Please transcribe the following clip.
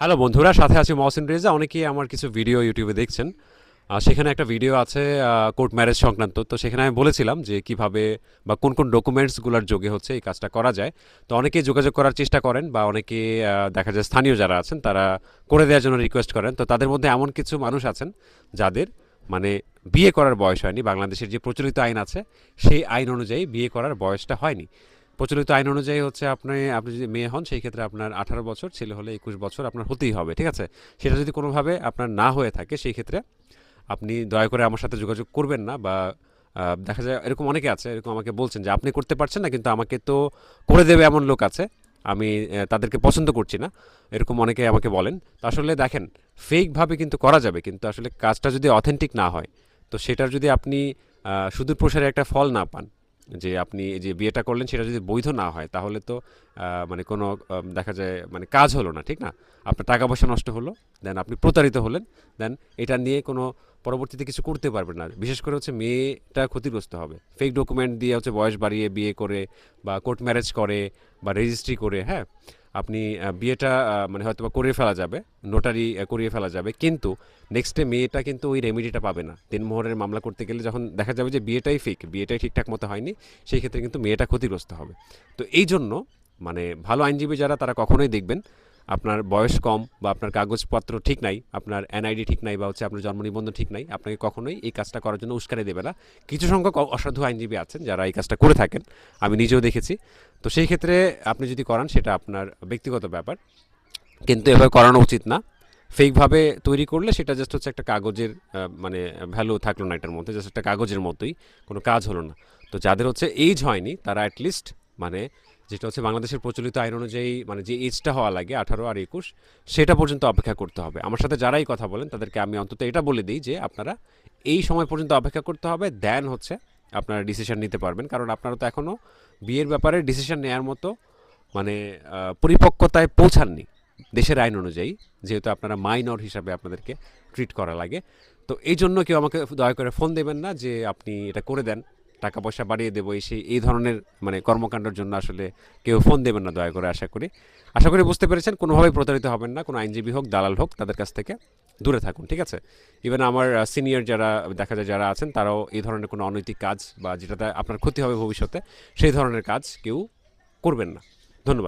Hello বন্ধুরা, সাথে আছে মহসিন রেজা। অনেকেই আমার কিছু ভিডিও ইউটিউবে দেখছেন। সেখানে একটা ভিডিও আছে কোর্ট ম্যারেজ সংক্রান্ত। তো সেখানে আমি বলেছিলাম যে কীভাবে বা কোন কোন ডকুমেন্টসগুলোর যোগে হচ্ছে এই কাজটা করা যায়। তো অনেকেই যোগাযোগ করার চেষ্টা করেন বা অনেকে দেখা যায় স্থানীয় যারা আছেন, তারা করে দেওয়ার জন্য রিকোয়েস্ট করেন। তো তাদের মধ্যে এমন কিছু মানুষ আছেন যাদের মানে বিয়ে করার বয়স হয়নি। বাংলাদেশের যে প্রচলিত আইন আছে, সেই আইন অনুযায়ী বিয়ে করার বয়সটা হয়নি। প্রচলিত আইন অনুযায়ী হচ্ছে আপনি আপনি যদি মেয়ে হন, সেই ক্ষেত্রে আপনার আঠারো বছর, ছেলে হলে একুশ বছর আপনার হতেই হবে, ঠিক আছে? সেটা যদি কোনোভাবে আপনার না হয়ে থাকে, সেই ক্ষেত্রে আপনি দয়া করে আমার সাথে যোগাযোগ করবেন না বা দেখা যায় এরকম অনেকে আছে, এরকম আমাকে বলছেন যে, আপনি করতে পারছেন না, কিন্তু আমাকে তো করে দেবে এমন লোক আছে, আমি তাদেরকে পছন্দ করছি না। এরকম অনেকে আমাকে বলেন। তো আসলে দেখেন ফেকভাবে কিন্তু করা যাবে, কিন্তু আসলে কাজটা যদি অথেন্টিক না হয়, তো সেটার যদি আপনি সুদূর প্রসারে একটা ফল না পান যে আপনি যে বিয়েটা করলেন সেটা যদি বৈধ না হয়, তাহলে তো মানে কোনো দেখা যায় মানে কাজ হলো না, ঠিক না? আপনার টাকা পয়সা নষ্ট হলো, দেন আপনি প্রতারিত হলেন, দেন এটা নিয়ে কোনো পরবর্তীতে কিছু করতে পারবেন না। বিশেষ করে হচ্ছে মেয়েটা ক্ষতিগ্রস্ত হবে। ফেক ডকুমেন্ট দিয়ে হচ্ছে বয়স বাড়িয়ে বিয়ে করে বা কোর্ট ম্যারেজ করে বা রেজিস্ট্রি করে হ্যাঁ? আপনি বিয়েটা মানে হয়তো বা করিয়ে ফেলা যাবে নোটারি করিয়ে ফেলা যাবে, কিন্তু নেক্সটে মেয়েটা কিন্তু ওই রেমিডিটা পাবে না। তিন মোহরের মামলা করতে গেলে যখন দেখা যাবে যে বিয়েটাই ফিক বিয়েটাই ঠিকঠাক মতো হয়নি, সেই ক্ষেত্রে কিন্তু মেয়েটা ক্ষতিগ্রস্ত হবে। তো এই জন্য মানে ভালো আইনজীবী যারা, তারা কখনোই দেখবেন আপনার বয়স কম বা আপনার কাগজপত্র ঠিক নাই, আপনার এনআইডি ঠিক নাই বা হচ্ছে আপনার জন্ম নিবন্ধন ঠিক নাই, আপনাকে কখনোই এই কাজটা করার জন্য উস্কানি দেবে না। কিছু সংখ্যক অসাধু আইনজীবী আছেন যারা এই কাজটা করে থাকেন, আমি নিজেও দেখেছি। তো সেই ক্ষেত্রে আপনি যদি করান, সেটা আপনার ব্যক্তিগত ব্যাপার। কিন্তু এভাবে করানো উচিত না। ফেকভাবে তৈরি করলে সেটা জাস্ট হচ্ছে একটা কাগজের মানে ভ্যালু থাকল না এটার মধ্যে জাস্ট একটা কাগজের মতোই, কোনো কাজ হলো না। তো যাদের হচ্ছে এইজ হয়নি, তারা অ্যাটলিস্ট মানে যেটা হচ্ছে বাংলাদেশের প্রচলিত আইন অনুযায়ী মানে যে এজটা হওয়া লাগে, আঠারো আর একুশ, সেটা পর্যন্ত অপেক্ষা করতে হবে। আমার সাথে যারাই কথা বলেন, তাদেরকে আমি অন্তত এটা বলে দিই যে, আপনারা এই সময় পর্যন্ত অপেক্ষা করতে হবে। দেন হচ্ছে আপনারা ডিসিশন নিতে পারবেন। কারণ আপনারা তো এখনও বিয়ের ব্যাপারে ডিসিশন নেওয়ার মতো মানে পরিপক্কতায় পৌঁছাননি দেশের আইন অনুযায়ী, যেহেতু আপনারা মাইনর হিসাবে আপনাদেরকে ট্রিট করা লাগে। তো এই জন্য কেউ আমাকে দয়া করে ফোন দেবেন না যে, আপনি এটা করে দেন। টাকা পয়সা বাড়িয়ে দেবো, এই সেই, এই ধরনের মানে কর্মকাণ্ডের জন্য আসলে কেউ ফোন দেবেন না, দয়া করে আশা করি। আশা করি বুঝতে পেরেছেন, কোনোভাবেই প্রতারিত হবেন না, কোনো আইনজীবী হোক, দালাল হোক, তাদের কাছ থেকে দূরে থাকুন, ঠিক আছে? ইভেন আমার সিনিয়র যারা, দেখা যায় যারা আছেন, তারাও এই ধরনের কোনো অনৈতিক কাজ বা যেটাতে আপনার ক্ষতি হবে ভবিষ্যতে, সেই ধরনের কাজ কেউ করবেন না। ধন্যবাদ।